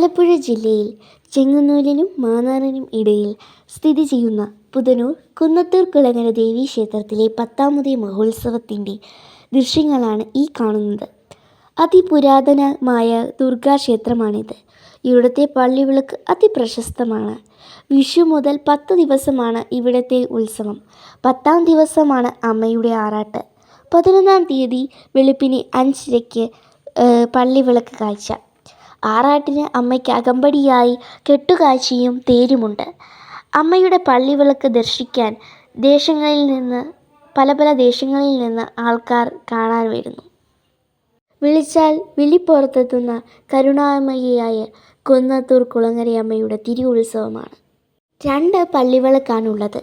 ആലപ്പുഴ ജില്ലയിൽ ചെങ്ങന്നൂരിനും മാന്നാറിനും ഇടയിൽ സ്ഥിതി ചെയ്യുന്ന പുതനൂർ കുന്നത്തൂർ കുളങ്ങര ദേവീ ക്ഷേത്രത്തിലെ പത്താമത് മഹോത്സവത്തിന്റെ ദൃശ്യങ്ങളാണ് ഈ കാണുന്നത്. അതിപുരാതനമായ ദുർഗാക്ഷേത്രമാണിത് ഇവിടുത്തെ പള്ളിവിളക്ക് അതിപ്രശസ്തമാണ്. വിഷു മുതൽ പത്ത് ദിവസമാണ് ഇവിടുത്തെ ഉത്സവം. പത്താം ദിവസമാണ് അമ്മയുടെ ആറാട്ട്. പതിനൊന്നാം തീയതി വെളുപ്പിന് അഞ്ചരയ്ക്ക് പള്ളിവിളക്ക് കാഴ്ച. ആറാട്ടിന് അമ്മയ്ക്ക് അകമ്പടിയായി കെട്ടുകാഴ്ചയും തേരുമുണ്ട്. അമ്മയുടെ പള്ളിവിളക്ക് ദർശിക്കാൻ ദേശങ്ങളിൽ നിന്ന് പല പല ദേശങ്ങളിൽ നിന്ന് ആൾക്കാർ കാണാൻ വരുന്നു. വിളിച്ചാൽ വിളിപ്പുറത്തെത്തുന്ന കരുണാമയിയായ കുന്നത്തൂർ കുളങ്ങരയമ്മയുടെ തിരുവുത്സവമാണ്. രണ്ട് പള്ളിവിളക്കാണുള്ളത്.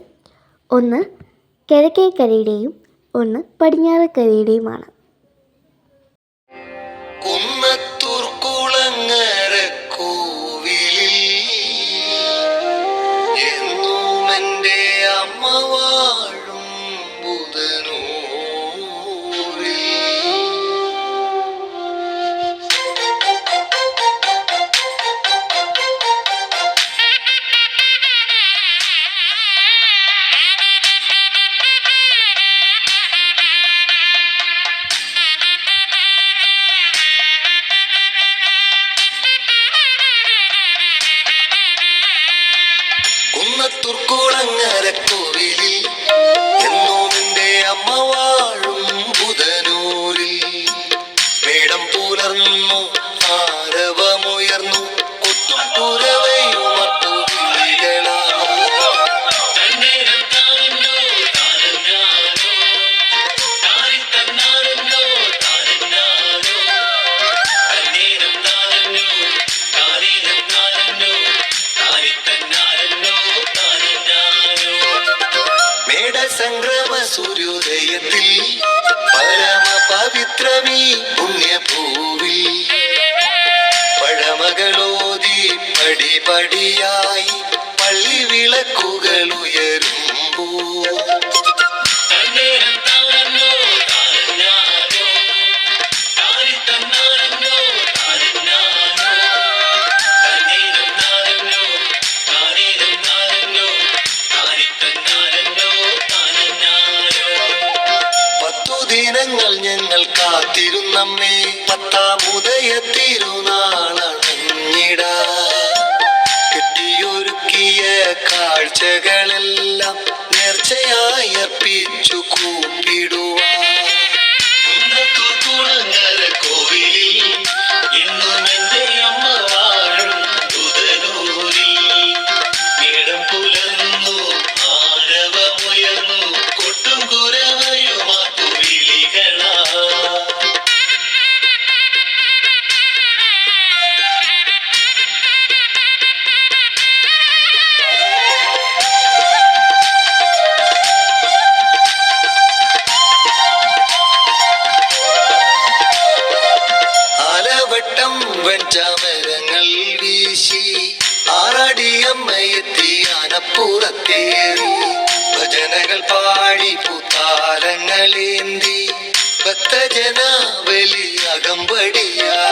ഒന്ന് കിഴക്കേക്കരയുടെയും ഒന്ന് പടിഞ്ഞാറക്കരയുടെയുമാണ്. படிபடியாய் பள்ளி விளக்குகள் உயரும். കാഴ്ചകളെല്ലാം നേർച്ചയായി അർപ്പിച്ചു കൂപ്പിടുവാൻ വെഞ്ചാമരങ്ങൾ വീശി ആറാടിയമ്മയെത്തി ആനപ്പുറത്തേറി ഭജനകൾ പാടി പുത്താരങ്ങളേന്തി ഭക്തജനാവലി അകമ്പടിയായി.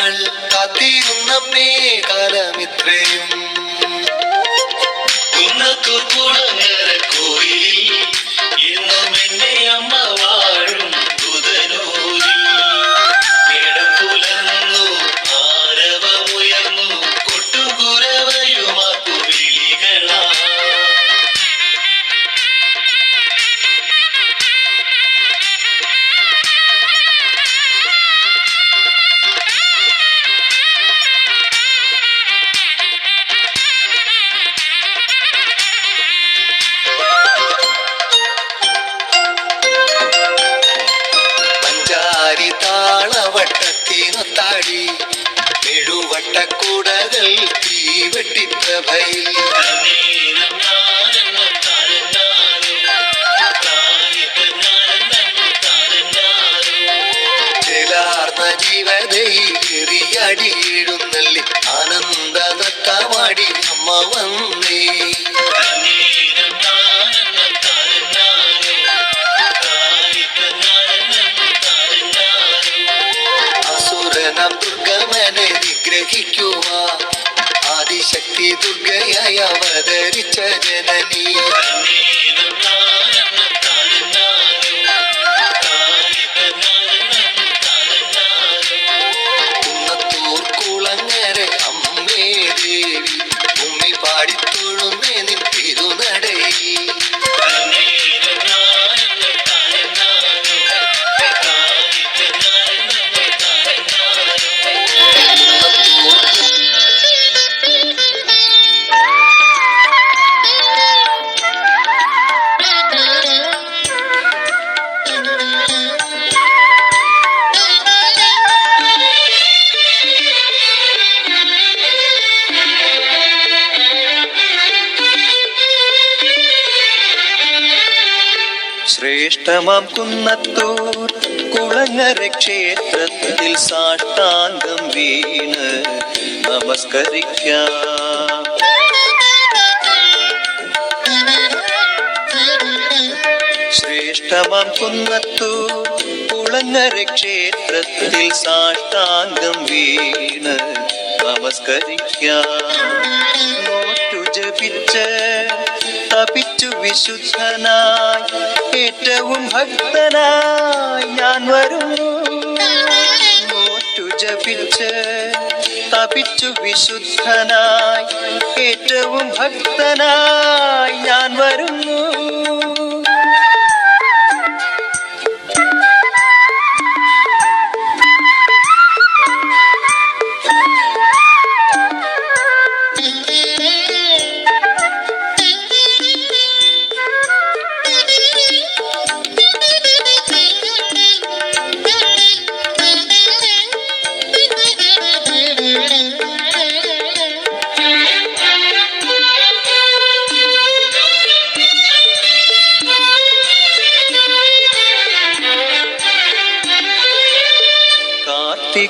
ഞങ്ങൾ കാത്തിരുന്നമ്മേ കാലമിത്രയും. കുളങ്ങര சத்தாடி மெழுவட்ட கூடதல் தீ வெட்டி பிரபையில் ஜீவதை நெறியடியிடும் അസുരനം ദുർഗമനെ നിഗ്രഹിക്കുക ആദിശക്തി ദുർഗയായി അവതരിച്ച ജനനീ ശ്രേഷ്ഠമാം കുന്നത്തൂർ കുളങ്ങര ക്ഷേത്രത്തിൽ സാഷ്ടാംഗം വീണ് നമസ്കരിക്കാം. ശ്രേഷ്ഠമാം കുന്നത്തൂർ കുളങ്ങര ക്ഷേത്രത്തിൽ സാഷ്ടാംഗം വീണ് നമസ്കരിക്കാം. നോറ്റു ജപിച്ച് തപിച്ചു വിശുദ്ധനായി ഏറ്റവും ഭക്തനായി ഞാൻ വരും. നോറ്റു ജപിച്ച് തപിച്ചു വിശുദ്ധനായി ഏറ്റവും ഭക്തനായി ഞാൻ വരുന്നു.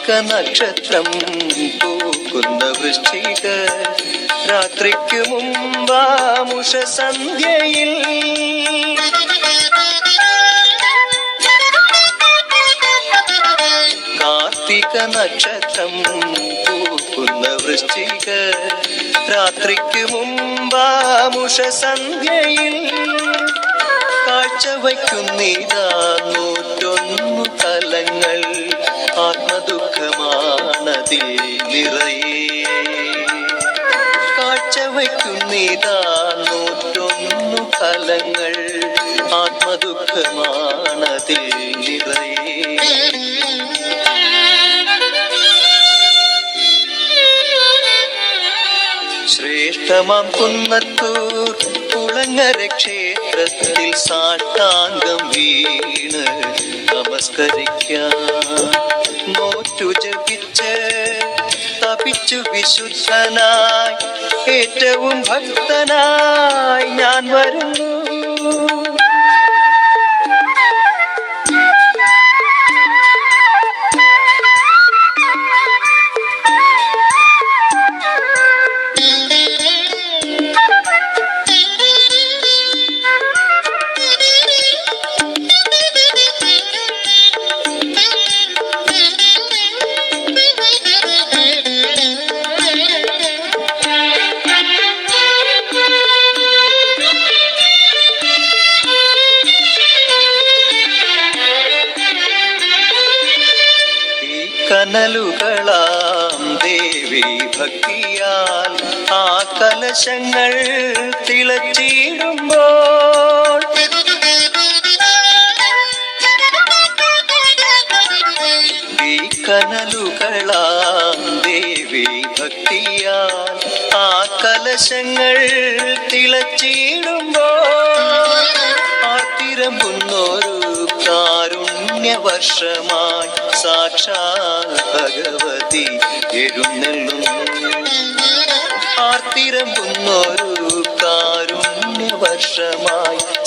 കാർത്തിക നക്ഷത്രം പൂക്കുന്ന വൃശ്ചിക രാത്രിക്ക് മുമ്പാമുഷ സന്ധ്യയിൽ കാർത്തിക നക്ഷത്രം പൂക്കുന്ന വൃശ്ചിക രാത്രിക്ക് മുമ്പാമുഷ സന്ധ്യയിൽ കാഴ്ചവയ്ക്കുന്നിതാ നൂറ്റൊന്നു തലങ്ങൾ. ആത്മദുഃഖമാണതിൽ നിറയെ. കാഴ്ചവയ്ക്കുന്നിതാ നൂറ്റൊന്നു കലങ്ങൾ ആത്മദുഃഖമാണതിൽ നിറയെ. ശ്രേഷ്ഠമാം കുന്നത്തൂർ കുളങ്ങര ക്ഷേത്രത്തിൽ സാഷ്ടാംഗം വീണ് നമസ്കരിക്കാം. വിശുദ്ധനായി ഏറ്റവും ഭക്തനായി ഞാൻ വരുന്നു. കനലുകളാം ദേവി ഭക്തിയാൽ ആ കലശങ്ങൾ തിളച്ചിടുമ്പോൾ. ഈ കനലുകളാം ദേവി ഭക്തിയാൽ ആ കലശങ്ങൾ തിളച്ചിടുമ്പോൾ. ആത്തിരമ്പുന്നോരു കാരുണ്യ കാരുണ്യവർഷമായി സാക്ഷാൽ ഭഗവതി എഴുന്നള്ളുന്നു. ആർത്തിരമ്പുന്നൊരു കാരുണ്യവർഷമായി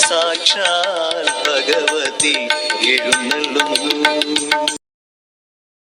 സാക്ഷാൽ ഭഗവതി എഴുന്ന